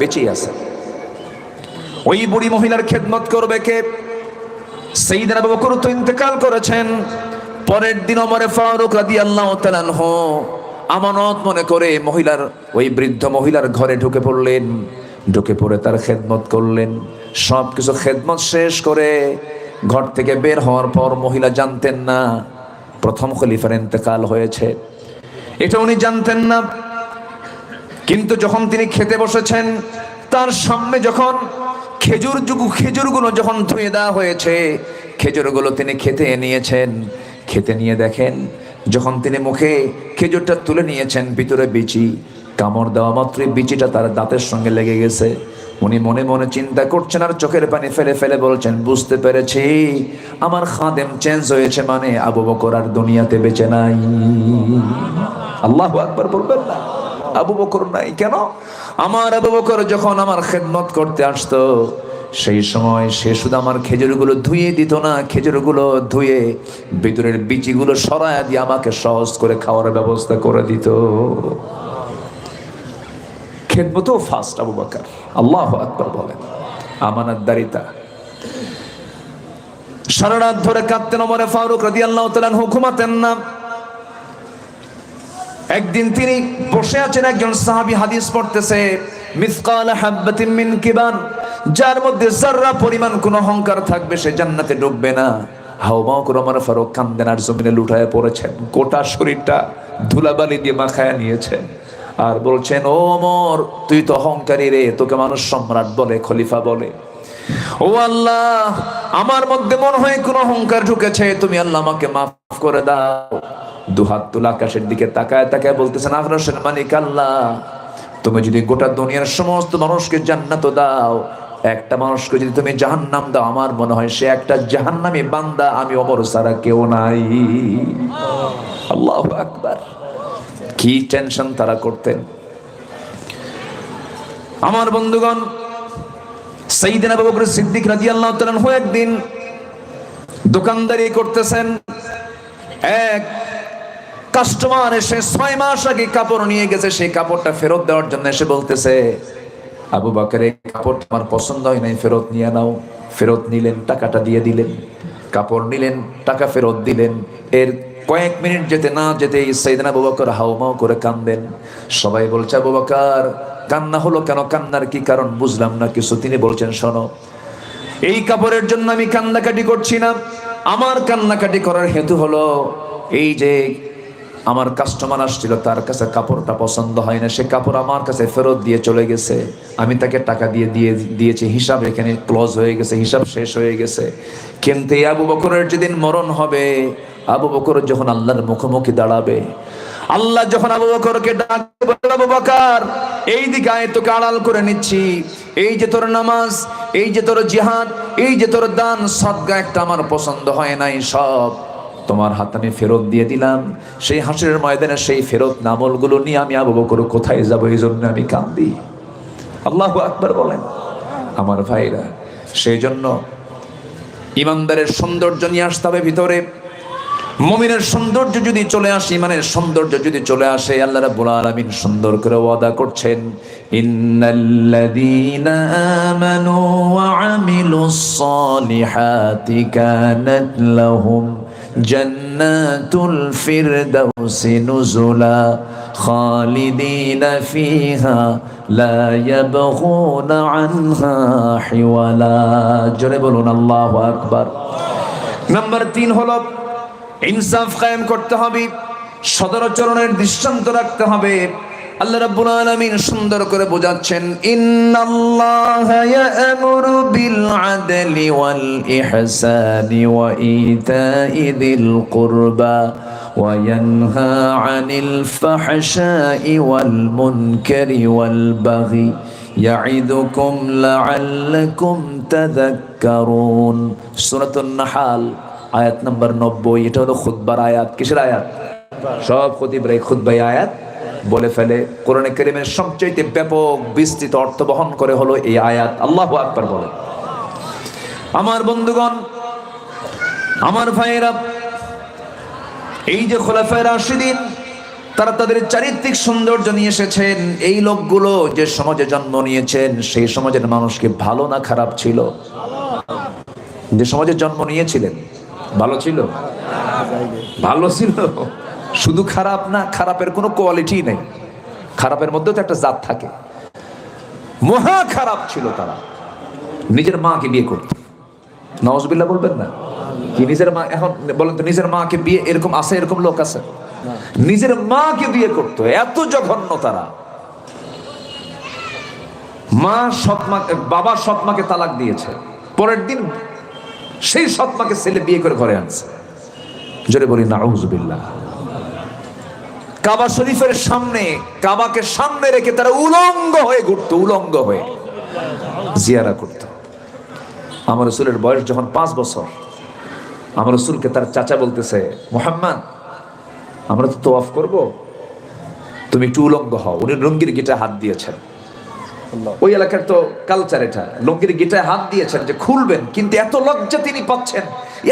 বেঁচেই আছে। ওই বুড়ি মহিলার খেদমত করবে কে? সেইদিন আবু বকর তো ইন্তেকাল করেছেন। পরের দিন অমরে ফারুক রাদিয়াল্লাহু তাআলা আনহু আমানত মনে করে মহিলার, ওই বৃদ্ধ মহিলার ঘরে ঢুকে পড়লেন। ঢুকে পড়ে তার খেদমত করলেন। সব কিছু খেদমত শেষ করে ঘর থেকে বের হওয়ার পর মহিলা জানতেন না, প্রথম খলিফার ইন্তেকাল হয়েছে। এটা উনি জানতেন না। কিন্তু যখন তিনি খেতে বসেছেন, তার সামনে যখন খেজুর যুগু, খেজুরগুলো যখন ধুয়ে দেওয়া হয়েছে, খেজুরগুলো তিনি খেতে নিয়েছেন। খেতে নিয়ে দেখেন, যখন তিনি মুখে খেজুরটা তুলে নিয়েছেন ভিতরে বিচি, কামড় দেওয়া মাত্রই বিচিটা তার দাঁতের সঙ্গে লেগে গেছে। উনি মনে মনে চিন্তা করছেন আর চোখের পানি ফেলে ফেলে বলছেন, বুঝতে পেরেছি, আমার খাদেম চেঞ্জ হয়েছে মানে আবু বকর আর দুনিয়াতে বেঁচে নাই। আল্লাহ আকবার বলবেন না। আবু বকর নাই, কেন? আমার আবু বকর যখন আমার খেদমত করতে আসতো, সেই সময় সে শুধু আমার খেজুরগুলো ধুয়ে দিত না, খেজুরগুলো ধুয়ে ভিতরের বিচিগুলো সরায় দিয়ে আমাকে সহজ করে খাওয়ার ব্যবস্থা করে দিত। খেদমতও ফার্স্ট আবু বকর। আল্লাহ আকবার বলেন। আমানাতদারিতা সারা রাত ধরে কাঁদতেন ওমরে ফারুক রাদিয়াল্লাহু তাআলা হুকুমাতেন না। একদিন তিনি বসে আছেন, একজন সাহাবী হাদিস পড়তেছে, মিসকাল হাব্বাতিন মিন কিবান যার মধ্যে জাররা পরিমাণ কোন অহংকার থাকবে সে জান্নাতে ডুববে না। হাওমাও করে আমার ফারুক কান্দেন আর জমিনে লুটায় পড়েছেন, গোটা শরীরটা ধুলাবালি দিয়ে মাখায়া নিয়েছেন আর বলছেন, ও ওমর, তুই তো অহংকারী রে, তোকে মানুষ সম্রাট বলে, খলিফা বলে। ও আল্লাহ, আমার মধ্যে মনে হয় কোন অহংকার ঢুকেছে, তুমি আল্লাহ আমাকে মাফ করে দাও। দুহাত তুলা আকাশের দিকে তাকায় তাকায় বলতেছেন আগ্রসের মালিক আল্লাহ, তুমি যদি গোটা দুনিয়ার সমস্ত মানুষকে জান্নাত দাও, একটা মানুষকে যদি তুমি জাহান্নাম দাও, আমার মনে হয় সে একটা জাহান্নামী বান্দা, আমি অমর সারা কেউ নাই। আল্লাহ আকবার। কি টেনশন তারা করতেন। আমার বন্ধুগণ সাইদিন আবু বকর সিদ্দিক রাদিয়াল্লাহু আনহু একদিন দোকানদারি করতেছেন, এক কাস্টমার এসে ছয় মাস আগে কাপড় নিয়ে গেছে সেই কাপড়টা ফেরত দেওয়ার জন্য এসে বলতেছে, আবু বাকের, এই কাপড় আমার পছন্দ হয় নাই, ফেরত নিয়ে নাও। ফেরত নিলেন, টাকাটা দিয়ে দিলেন, কাপড় নিলেন, টাকা ফেরত দিলেন। এর কয়েক মিনিট যেতে না যেতে সাইদিন আবু বকর হাউমাউ করে কান্দেন সবাই বলছে, আবু বকর, কান্না হলো কেন? কান্নার কি কারণ? বুঝলাম না কিছু। তিনি বলছেন, শোনো, এই কাপড়ের জন্য আমি কান্নাকাটি করছি না। আমার কান্নাকাটি করার হেতু হলো, এই যে আমার কাস্টমার আসছিল তার কাছে কাপড়টা পছন্দ হয় না সে কাপড় আমার কাছে ফেরত দিয়ে চলে গেছে। আমি তাকে টাকা দিয়ে দিয়ে দিয়েছি হিসাব এখানে ক্লোজ হয়ে গেছে হিসাব শেষ হয়ে গেছে। কিন্তু আবু বকরের যেদিন মরণ হবে আবু বকর যখন আল্লাহর মুখোমুখি দাঁড়াবে আল্লাহ যখন আবু বকরকে বলে, আবু বকর এই দিকে আয় তোকে আড়াল করে নিচ্ছি। এই যে তোর নামাজ এই যে তোর জিহাদ এই যে তোর দান সদ্গা একটা আমার পছন্দ হয় নাই সব তোমার হাত আমি ফেরত দিয়ে দিলাম। সেই হাসির ময়দানে সেই ফেরত নামলগুলো নিয়ে আমি আবু বকর কোথায় যাব এই জন্য আমি কান্দি। আল্লাহ আকবার বলেন, আমার ভাইরা সেই জন্য ইমানদারের সৌন্দর্য নিয়ে আসতে হবে ভিতরে। মমিনের সৌন্দর্য যদি চলে আসে, ইমানের সৌন্দর্য যদি চলে আসে, আল্লাহ রাব্বুল আলামিন সুন্দর করে ওয়াদা করছেন, ইন্নাল্লাযীনা আমানু ওয়া আমিলুস সালিহাতি কানাত লাহুম জান্নাতুল ফিরদাউসি নুজুলা খালিদিনা ফিহা, লা ইয়াবগুনা আনহা হিওয়ালা। জোরে বলুন, আল্লাহু আকবার। নাম্বার তিন হলো, ইনসাফ কায়েম করতে হবে সদরাচরণের দৃষ্টান্ত রাখতে হবে। আল্লাহ রাব্বুল আলামিন সুন্দর করে বোঝাচ্ছেন, ইন্নাল্লাহা ইয়া'মুরু বিল আদলি ওয়াল ইহসানি ওয়া ইতাই দিল কুরবা ফাহশাই ওয়াল মুনকারি ওয়াল বাগি ইয়া'iদুকুম লা'আল্লাকুম তাযাক্কারুন। সূরাতুন নাহাল, আয়াত নাম্বার নব্বই, এটা হলো খুদ্বার আয়াত। কিসের আয়াত? সব এই খুদ্বাই আয়াত। বলে ফেলে। কোরআনে কারিমের সবচাইতে ব্যাপক বিস্তৃত অর্থ বহন করে হলো এই আয়াত। আল্লাহ আকবার বলে। আমার বন্ধুগণ, আমার ভাইয়েরা, এই যে খোলাফায় রাশিদিন, তারা তাদের চারিত্রিক সৌন্দর্য নিয়ে এসেছেন। এই লোকগুলো যে সমাজে জন্ম নিয়েছেন, সেই সমাজের মানুষকে ভালো না খারাপ ছিল? যে সমাজে জন্ম নিয়েছিলেন, ভালো ছিল? ভালো ছিল। শুধু খারাপ না, খারাপের কোনো কোয়ালিটি নেই। খারাপের মধ্যে তো একটা জাত থাকে। মহা খারাপ ছিল তারা। নিজের মাকে বিয়ে করত। নওয়াজবিল্লাহ বলবেন না? কি নিজের মা, এখন বলেন তো নিজের মাকে বিয়ে এরকম আছে, এরকম লোক আছে? নিজের মাকে বিয়ে করতো, এত জঘন্য তারা। মা সৎমা, বাবা সৎমাকে তালাক দিয়েছে। পরের দিন সেই সৎমাকে ছেলে বিয়ে করে ঘরে আনছে। জোরে বলি, নাউজুবিল্লাহ। কাবা শরীফের সামনে কাবাকে সামনে রেখে তারা উলঙ্গ হয়ে ঘুরতো উলঙ্গ হয়ে জিয়ারা করত। আমার রসুলের বয়স যখন পাঁচ বছর আমার রসুলকে তার চাচা বলতেছে মোহাম্মদ আমরা তো তোয়াফ করব তুমি একটু উলঙ্গ হও। উনি লুঙ্গির গিটা হাত দিয়েছেন। ওই এলাকার তো কালচার এটা। লুঙ্গির গিটায় হাত দিয়েছেন যে খুলবেন কিন্তু এত লজ্জা তিনি পাচ্ছেন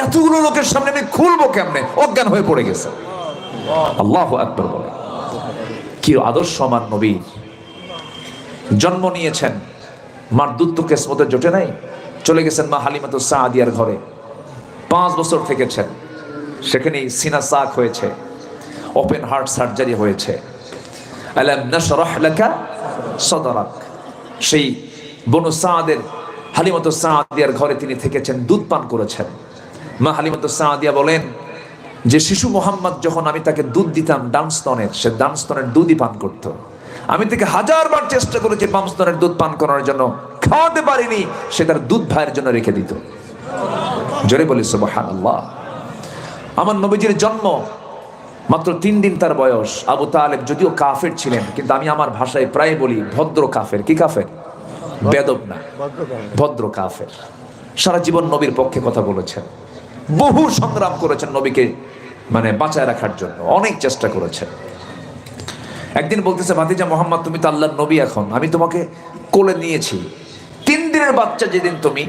এতগুলো লোকের সামনে আমি খুলবো কেমনে? অজ্ঞান হয়ে পড়ে গেছে। আল্লাহ আকবর বলে। কি আদর্শ আমার নবী? জন্ম নিয়েছেন, মার দুধ তো কেসমতে জোটে নাই, চলে গেছেন মা হালিমাত সাদিয়ার ঘরে। পাঁচ বছর থেকেছেন, সেখানেই সিনা সাক হয়েছে, ওপেন হার্ট সার্জারি হয়েছে। সেই বনু সাদের হালিমত সাদিয়ার ঘরে তিনি থেকেছেন, দুধ পান করেছেন। মা হালিমত সাদিয়া বলেন যে শিশু মোহাম্মদ যখন আমি তাকে দুধ দিতাম ডান স্তনের, সে ডান স্তনের দুধই পান করত। আমি তাকে হাজারবার চেষ্টা করেছি বাম স্তনের দুধ পান করার জন্য। খাওয়াতে পারিনি, সে তার দুধ ভাইয়ের জন্য রেখে দিত। জোরে বলি, সুবহানাল্লাহ। আমার নবীজির জন্ম মাত্র তিন দিন তার বয়স। আবু তালেব যদিও কাফের ছিলেন, কিন্তু আমি আমার ভাষায় প্রায় বলি ভদ্র কাফের। কি কাফের? বেদব না, ভদ্র কাফের। সারা জীবন নবীর পক্ষে কথা বলেছেন। বহু সংগ্রাম করেছেন নবীকে মানে বাঁচায় রাখার জন্য, অনেক চেষ্টা করেছেন। একদিন বলতেছে, ভাতিজা মোহাম্মদ, তুমি তো আল্লাহর নবী এখন, আমি তোমাকে কোলে নিয়েছি। তিন দিনের বাচ্চা যেদিন তুমি,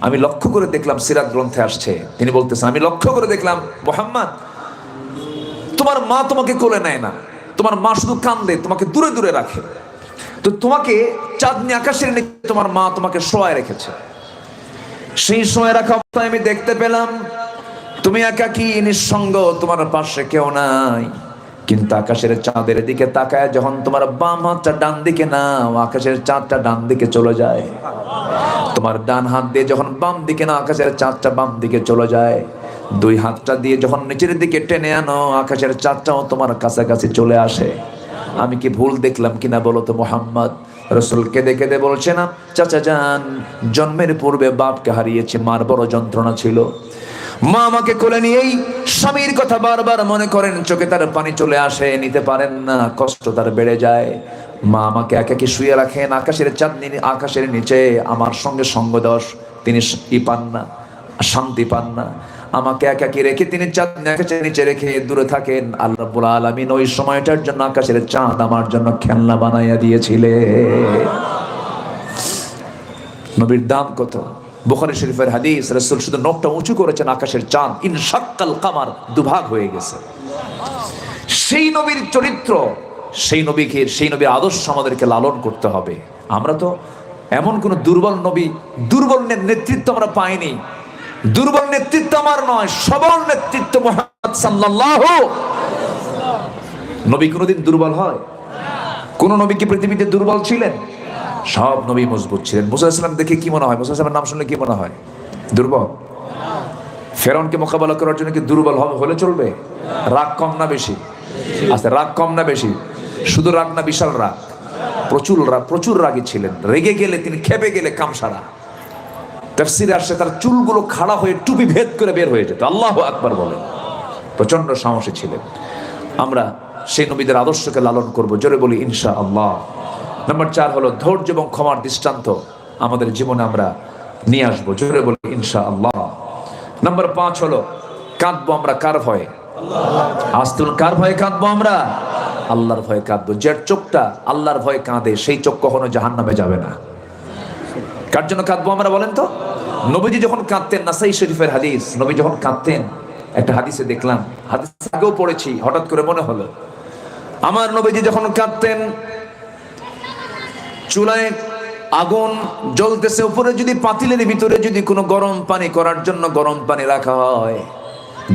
আমি লক্ষ্য করে দেখলাম সিরাত গ্রন্থে আসছে। তিনি বলতেছেন আমি লক্ষ্য করে দেখলাম, মোহাম্মদ, তোমার মা তোমাকে কোলে নেয় না। তোমার মা শুধু কান্দে, তোমাকে দূরে দূরে রাখে। তো তোমাকে চাঁদনি আকাশের নিচে তোমার মা তোমাকে শোয়ায় রেখেছে। সেই সময় রাখা অবস্থায় আমি দেখতে পেলাম। তুমি একাকি, নিঃসঙ্গ, তোমার পাশে কেউ নাই। কিন্তু আকাশের চাঁদের দিকে তাকায় যখন তোমার বাম হাতটা ডান দিকে নাও, আকাশের চাঁদটা ডান দিকে চলে যায়। তোমার ডান হাত দিয়ে যখন বাম দিকে না আকাশের চাঁদটা বাম দিকে চলে যায়। দুই হাতটা দিয়ে যখন নিচের দিকে টেনে আনো, আকাশের চাঁদটাও তোমার কাছাকাছি চলে আসে। আমি কি ভুল দেখলাম কিনা বলো তো, মোহাম্মদ? রসুল কেঁদে কেঁদে বলছে, না, চাচা যান, জন্মের পূর্বে বাপকে হারিয়েছে, মার বড় যন্ত্রণা ছিল। মা আমাকে কোলে নিয়েই স্বামীর কথা বারবার মনে করেন, চোখে তার পানি চলে আসে, নিতে পারেন না, কষ্ট তার বেড়ে যায়। মা আমাকে একাকি শুয়ে রাখেন, আকাশের চাঁদনি, আকাশের নিচে, আমার সঙ্গে সঙ্গ দশ তিনি ই পান না, শান্তি পান না। আমাকে একাকি রেখে তিনি আকাশের নিচে রেখে দূরে থাকেন। আল্লাহ রাব্বুল আলামিন ওই সময়টার জন্য আকাশের চাঁদ আমার জন্য খেলনা বানাইয়া দিয়েছিলে। নবীর দাম কত? বুখারী শরীফের হাদিস, রাসূল শুধু নখটা উঁচু করেছেন, আকাশের চাঁদ ইন শাক্কাল কামার দুভাগ হয়ে গেছে। সেই নবীর চরিত্র, সেই নবীকে, সেই নবীর আদর্শ আমাদেরকে লালন করতে হবে। আমরা তো এমন কোন দুর্বল নবী, দুর্বল নেতৃত্ব আমরা পাইনি। দুর্বল নেতৃত্ব আমার নয়, সবল নেতৃত্ব মোহাম্মদ সাল্লাল্লাহু নবী কোনোদিন দুর্বল হয়? কোন নবী কি পৃথিবীতে দুর্বল ছিলেন? সব নবী মজবুত ছিলেন। মুসা ইসলাম দেখে কি মনে হয়? মুসা ইসলামের নাম শুনলে কি মনে হয়? দুর্বল? ফেরনকে মোকাবেলা করার জন্য কি দুর্বল হবে? হলে চলবে? রাগ কম না বেশি? আচ্ছা রাগ কম না বেশি? শুধু রাগ না, বিশাল রাগ। প্রচুর রাগ প্রচুর রাগী ছিলেন। রেগে গেলে তিনি খেপে গেলে কামসারা। তাফসিরে আসছে, তার চুলগুলো খাড়া হয়ে টুপি ভেদ করে বের হয়ে যেত। আল্লাহ আকবার বলেন প্রচণ্ড সাহসী ছিলেন। আমরা সেই নবীদের আদর্শকে লালন করব, জোরে বলি ইনশা আল্লাহ নাম্বার চার হলো, ধৈর্য এবং ক্ষমার দৃষ্টান্ত আমাদের জীবনে আমরা নিয়ে আসব, জোরে বলি ইনশা আল্লাহ নাম্বার পাঁচ হলো, কাঁদবো আমরা কার ভয়ে? আস্তুল কার ভয়ে কাঁদবো আমরা? আল্লাহর ভয়ে কাঁদবো। যার চোখটা আল্লাহর ভয়ে কাঁদে, সেই চোখ কখনো জাহান নামে যাবে না। কার জন্য কাঁদবো আমরা বলেন তো? নবীজি যখন কাঁদতেন, নাসাই শরীফের হাদিস, নবী যখন কাঁদতেন, একটা হাদিসে দেখলাম হাদিস আগেও পড়েছি, হঠাৎ করে মনে হলো। আমার নবীজি যখন কাঁদতেন, চুলায় আগুন জ্বলতেছে, উপরে যদি পাতিলের ভিতরে যদি কোনো গরম পানি করার জন্য গরম পানি রাখা হয়,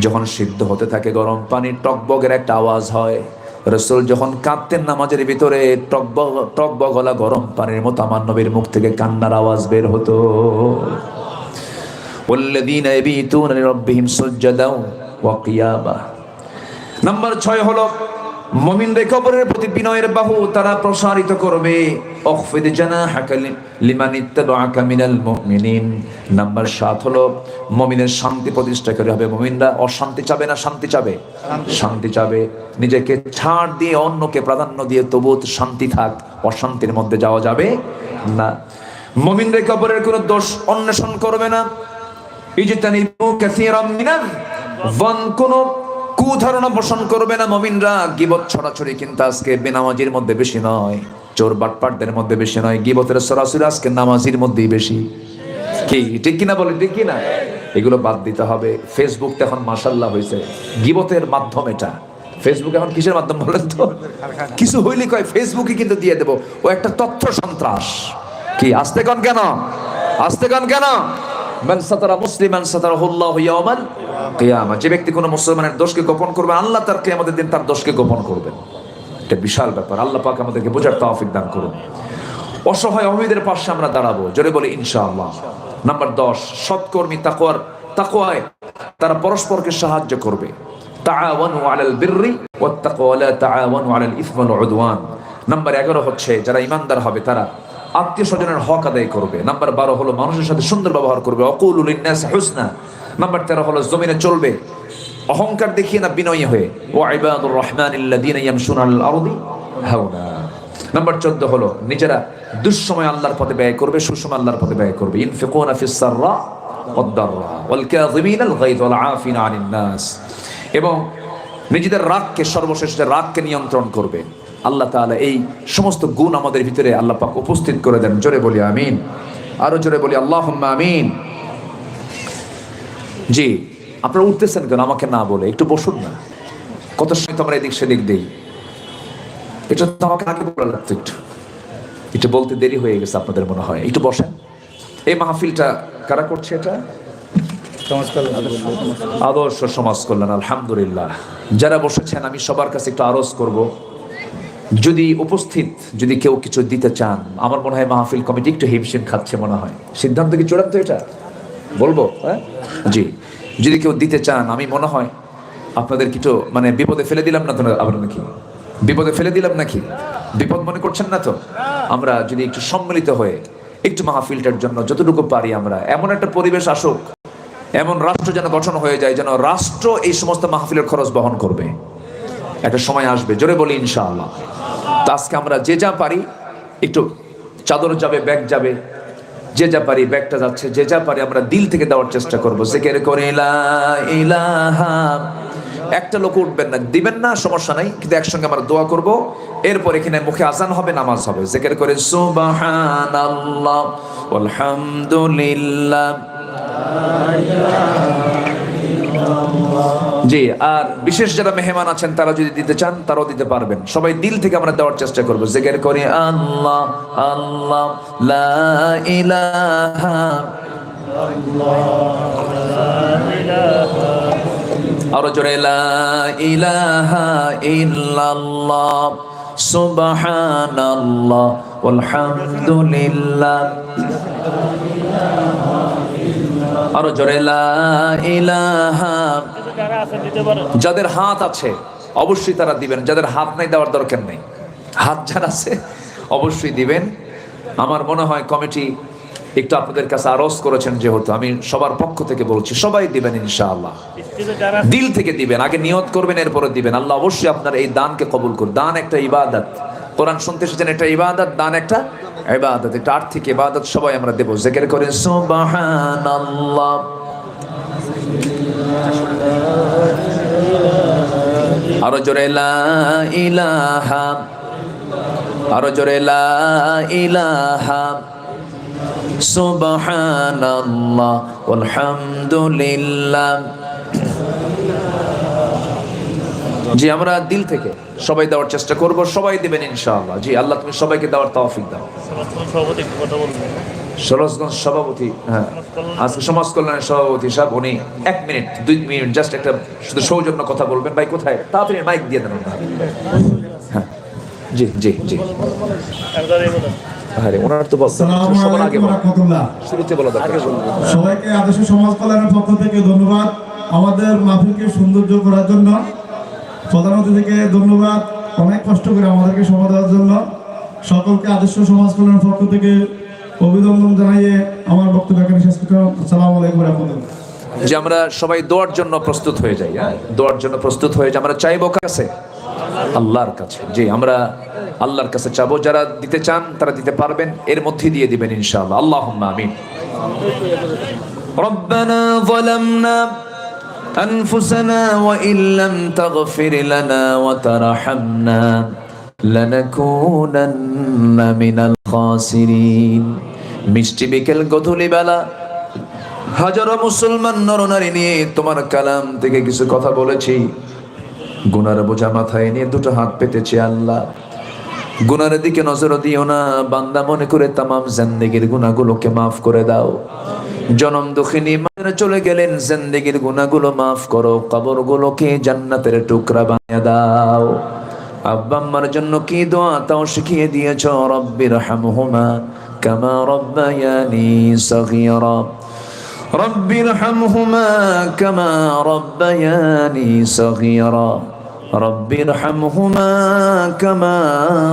যখন সিদ্ধ হতে থাকে, গরম পানি টকবগের একটা আওয়াজ হয়। রসুল যখন কাঁদতেন নামাজের ভিতরে টকবগ টকবগ গলা গরম পানির মতো আমার নবীর মুখ থেকে কান্নার আওয়াজ বের হতো والذين يبيتون لربهم سجدا وقياما নাম্বার ছয় হলো মমিন রে কবরের প্রতি বিনয়ের বাহু তারা প্রসারিত করবে অখফিদ জানাহাকা লিমান ইত্তাবাআকা মিনাল মুমিনিন। নাম্বার সাত হলো মমিনের শান্তি প্রতিষ্ঠা করে হবে। মমিনরা অশান্তি চাবে না শান্তি চাবে? শান্তি চাবে। নিজেকে ছাড় দিয়ে অন্যকে প্রাধান্য দিয়ে তবু শান্তি থাক অশান্তির মধ্যে যাওয়া যাবে না। মমিন রে কবরের কোনো দোষ অন্বেষণ করবে না। ইজতানিবু কাসীরাম মিনাল ওয়ান কোন কুধারণা পোষণ করবে না মমিনরা। গিবত ছড়াছড়ি কিন্তু আজকে বেনামাজির মধ্যে বেশি নয়। চোর বাটপাটদের মধ্যে বেশি নয়, গিবতের সরাসরি আজকে নামাজির মধ্যেই বেশি। কি, ঠিক কিনা বলে ঠিক কিনা? এগুলো বাদ দিতে হবে। ফেসবুক তো এখন মাসাল্লাহ হয়েছে। গিবতের মাধ্যম এটা। ফেসবুক এখন কিসের মাধ্যম বলেন তো? কিছু হইলে কয় ফেসবুকে কিন্তু দিয়ে দেবো। ও একটা তথ্য সন্ত্রাস। কি, আসতে কন কেন? আসতে কন কেন? মান সাতারা মুসলিমান সাতারাহুল্লাহু ইয়াওমাল কিয়ামা। যে ব্যক্তি কোনো মুসলমানের দোষকে গোপন করবে, আল্লাহ তার কিয়ামতের দিন তার দোষকে গোপন করবেন। এটা বিশাল ব্যাপার। আল্লাহ পাক আমাদেরকে বোঝার তৌফিক দান করুন। অসহায় অমিদের পাশে আমরা দাঁড়াবো। জোরে বলি, ইনশাআল্লাহ। নাম্বার দশ, সৎকর্মী তাকওয়ার, তাকওয়ায় তারা পরস্পরকে সাহায্য করবে। তাআওয়ানু আলাল বিররি ওয়াত তাকওয়া লা তাআওয়ানু আলাল ইসমি ওয়াল উদওয়ান। নাম্বার 11 হচ্ছে, যারা ইমানদার হবে, তারা আত্মীয় স্বজনের হক আদায় করবে। নাম্বার বারো হলো, মানুষের সাথে সুন্দর ব্যবহার করবে। অকুল ইন্নাস হুসনা। নাম্বার তেরো হলো, জমিনে চলবে। অহংকার দেখিয়ে না বিনয়ী হয়ে। ও ইবাদুর রহমান ইল্লাযীনা ইয়ামশুনা আলাল আরদি হাওনা। নাম্বার 14 হলো, নিজেরা দুঃসময় আল্লাহর পথে ব্যয় করবে, সুসময় আল্লাহর পথে ব্যয় করবে। এবং নিজেদের রাগকে, সর্বশেষ রাগকে নিয়ন্ত্রণ করবে। আল্লাহ তাআলা এই সমস্ত গুণ আমাদের ভিতরে আল্লাহ পাক উপস্থিত করে দেন। জোরে বলি, আমিন। আরও জোরে বলি, আল্লাহুম্মা আমিন। জি। আপনারা উঠতেছেন কেন? আমাকে না বলে একটু বসুন না। কত সময় তো আমরা এদিক সেদিক দিই? এটা তো আমাকে আগে বলা লাগতো একটু। একটু বলতে দেরি হয়ে গেছে আপনাদের মনে হয়। একটু বসেন। এই মাহফিলটা কারা করছে এটা? আদর্শ সমাজ কল্যাণ আলহামদুলিল্লাহ। যারা বসেছেন আমি সবার কাছে একটু আরজ করব। যদি উপস্থিত যদি কেউ কিছু দিতে চান আমার মনে হয় মাহফিল কমিটি একটু হিমশিম খাচ্ছে মনে হয়। সিদ্ধান্ত কি চূড়ান্ত এটা? বলব হ্যাঁ? জি। যদি কেউ দিতে চান, আমি মনে হয় আপনাদের কিছু মানে বিপদে ফেলে দিলাম না তো আবার নাকি? বিপদে ফেলে দিলাম নাকি? বিপদ মনে করছেন না তো? আমরা যদি একটু সম্মিলিত হয়ে একটু মাহফিলটার জন্য যতটুকু পারি আমরা, এমন একটা পরিবেশ আসুক, এমন রাষ্ট্র যেন গঠন হয়ে যায়, যেন রাষ্ট্র এই সমস্ত মাহফিলের খরচ বহন করবে। একটা সময় আসবে, জোরে বলি ইনশাআল্লাহ। তো আজকে আমরা যে যা পারি, একটু চাদর যাবে, ব্যাগ যাবে যে যা পারি ব্যাগটা যাচ্ছে, যে যা পারি আমরা দিল থেকে দেওয়ার চেষ্টা করব। করে একটা লোক উঠবেন না। দিবেন না, সমস্যা নাই, কিন্তু একসঙ্গে আমরা দোয়া করব। এরপর এখানে মুখে আজান হবে, নামাজ হবে। জেকের করে, সুবহানাল্লাহ আলহামদুলিল্লাহ জি, আর বিশেষ যারা মেহমান আছেন, তারা যদি দিতে চান, তারাও দিতে পারবেন। সবাই দিল থেকে আমরা দেওয়ার চেষ্টা করব। জিকির করি, আল্লাহ আল্লাহ, লা ইলাহা আরও জোরে, লা ইলাহা আরও জোরে যাদের হাত আছে, অবশ্যই তারা দিবেন। যাদের হাত নাই দেওয়ার দরকার নেই। হাত যার আছে, অবশ্যই দিবেন। আমার মনে হয় কমিটি একটু আপনাদের কাছে আরজ করেছেন যেহেতু, আমি সবার পক্ষ থেকে বলছি, সবাই দিবেন ইনশাআল্লাহ। দিল থেকে দিবেন, আগে নিয়ত করবেন, এরপরে দিবেন। আল্লাহ অবশ্যই আপনার এই দানকে কবুল করুন দান একটা ইবাদত। কোরআন শুনতে এসেছেন, একটা ইবাদত, দান একটা একটা আর্থিক ইবাদত সবাই আমরা দেবো। জেকের করে আরও জোরে ইলাহা, আরও জোরে ইলাহা আলহামদুলিল্লাহ জি আমরা দিল থেকে সবাই দেওয়ার চেষ্টা করব সবাই দেবেন ইনশাআল্লাহ। জি আল্লাহ তুমি সবাইকে দেওয়ার তৌফিক দাও। সভাপতি একটু কথা বলবেন। সরোজগঞ্জ সভাপতি হ্যাঁ। আজকে সমাজ কল্যাণের সভাপতি সাহেব উনি এক মিনিট দুই মিনিট জাস্ট একটা শুধু সৌজন্য কথা বলবেন। ভাই কোথায়? তাড়াতাড়ি মাইক দিয়ে দেন। হ্যাঁ। জি জি জি। একদার এই বলেন। আরে ওনার তো বলতে সবার আগে বলা শুরুতে বলা দরকার সবাইকে আদর্শ সমাজ কল্যাণের পক্ষ থেকে ধন্যবাদ। আমাদের মাহফিলকে সৌন্দর্য করার জন্য প্রধান অতিথিকে ধন্যবাদ অনেক কষ্ট করে আমাদেরকে সময় দেওয়ার জন্য সকলকে আদর্শ সমাজ কল্যাণের পক্ষ থেকে অভিনন্দন জানিয়ে আমার বক্তব্য এখানে শেষ করলাম আসসালামু আলাইকুম রহমতুল্লাহ যে আমরা সবাই দোয়ার জন্য প্রস্তুত হয়ে যাই হ্যাঁ দোয়ার জন্য প্রস্তুত হয়ে যাই আমরা চাইবো কাছে আল্লাহর কাছে জি আমরা আল্লাহর কাছে চাবো যারা দিতে চান তারা দিতে পারবেন এর মধ্যে দিয়ে দিবেন ইনশাআল্লাহ আল্লাহ আমিন ربنا ظلمنا أنفسنا وإن لم تغفر لنا وترحمنا لنكونن من الخاسرين মিষ্টি বিকেল গধূলি বেলা হাজারো মুসলমান নরনারী নিয়ে তোমার কালাম থেকে কিছু কথা বলেছি গুনার বোঝা মাথায় নিয়ে দুটো হাত পেতেছি আল্লাহ গুনার দিকে নজর দিও না বান্দা মনে করে তামাম জিন্দেগির গুনাহগুলোকে মাফ করে দাও জনম দুঃখিনী মায়েরা চলে গেলেন, জিন্দেগির গুনাগুলো মাফ করো, কবরগুলোকে জান্নাতের টুকরা বানিয়ে দাও। আব্বাম্মার জন্য কি দোয়া তাও শিখিয়ে দিয়েছ? রব্বির হামহুমা কামা রব্বায়ানি সগীরা। রব্বির হামহুমা কামা রব্বায়ানি সগীরা। রব্বির হামহুমা কামা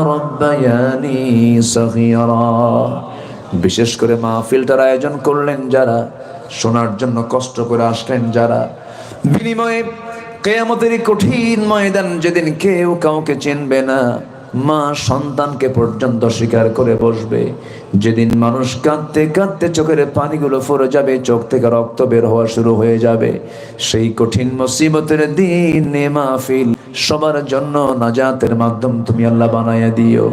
রব্বায়ানি সগীরা। বিশেষ করে মাহফিলটার আয়োজন করলেন যারা, শোনার জন্য কষ্ট করে আসলেন যারা। বিনিময়ে কেয়ামতের কঠিন ময়দান যেদিন কেউ কাউকে চিনবে না, মা সন্তানকে পর্যন্ত স্বীকার করে বসবে। যেদিন মানুষ কাঁদতে কাঁদতে চোখের পানিগুলো ফরে যাবে, চোখ থেকে রক্ত বের হওয়া শুরু হয়ে যাবে। সেই কঠিন মুসিবতের দিন মাহফিল সবার জন্য নাজাতের মাধ্যম তুমি আল্লাহ বানায়া দিও।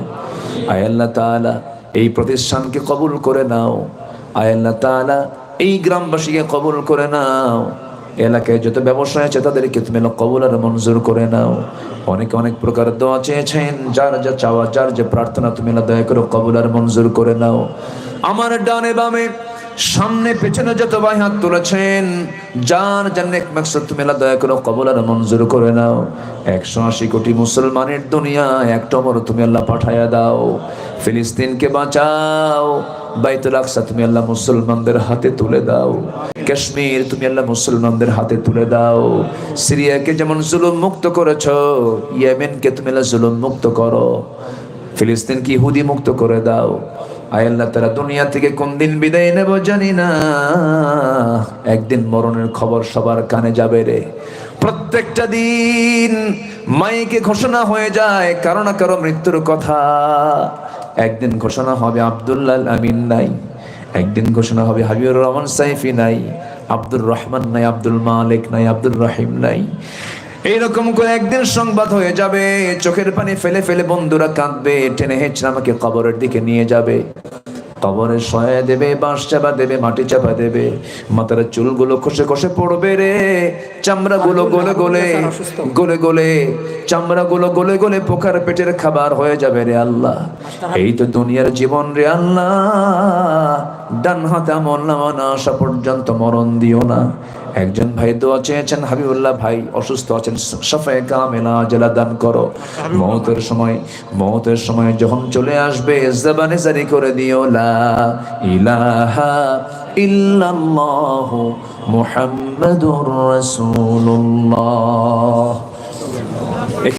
আয় আল্লাহ তাআলা এই প্রতিষ্ঠানকে কবুল করে নাও। আল্লাহ তালা এই গ্রামবাসীকে কবুল করে নাও। এলাকায় যত ব্যবসায় আছে তাদেরকে তুমি কবুল আর মঞ্জুর করে নাও। অনেকে অনেক প্রকার দোয়া চেয়েছেন, যার যা চাওয়া, যার যে প্রার্থনা তুমি দয়া করে কবুল আর মঞ্জুর করে নাও। আমার ডানে বামে সামনে, পেছনে যত ভাই হাত তুলেছেন, যার জন্য এক মাকসাদ, তুমি দয়া করে কবুল আর মঞ্জুর করে নাও। একশো আশি কোটি মুসলমানের দুনিয়া এক টমর তুমি আল্লাহ পাঠায়া দাও। ফিলিস্তিনকে বাঁচাও। বাইতুল আকসা আল্লাহ মুসলমানদের হাতে তুলে দাও। কাশ্মীর তুমি আল্লাহ মুসলমানদের হাতে তুলে দাও। সিরিয়াকে যেমন জুলুম মুক্ত করেছ, ইয়েমেনকে তুমি আল্লাহ জুলুম মুক্ত করো। ফিলিস্তিনকে ইহুদি মুক্ত করে দাও। আয় আল্লাহ, তারা দুনিয়া থেকে কোন দিন বিদায় নেব জানি না। একদিন মরণের খবর সবার কানে যাবে রে। প্রত্যেকটা দিন মাইকে ঘোষণা হয়ে যায়, কারও না কারও মৃত্যুর কথা। একদিন ঘোষণা হবে আব্দুল্লাহ আমিন নাই, একদিন ঘোষণা হবে হাবিবুর রহমান সাইফি নাই, আব্দুর রহমান নাই, আব্দুল মালিক নাই আব্দুল রহিম নাই। এইরকম করে একদিন সংবাদ হয়ে যাবে চোখের পানি ফেলে ফেলে বন্ধুরা কাঁদবে টেনে হেঁচড়ে আমাকে কবরের দিকে নিয়ে যাবে। কবরে সয়া দেবে বাঁশ চাপা দেবে মাটি চাপা দেবে মাথার চুলগুলো খসে খসে পড়বে রে। চামড়াগুলো গলে গলে গলে গলে চামড়াগুলো গলে গলে পোকার পেটের খাবার হয়ে যাবে রে আল্লাহ। এই তো দুনিয়ার জীবন রে আল্লাহ। ডান হাতে আমল নামা না আসা পর্যন্ত মরণ দিও না। একজন ভাই দোয়া চেয়েছেন, হাবিবুল্লাহ ভাই অসুস্থ আছেন সাফায় কামেলা জেলা দান করো। মহতের সময় মহতের সময় যখন চলে আসবে, জবানে জারি করে দিও, লা ইলাহা ইল্লাল্লাহু মুহাম্মাদুর রাসূলুল্লাহ।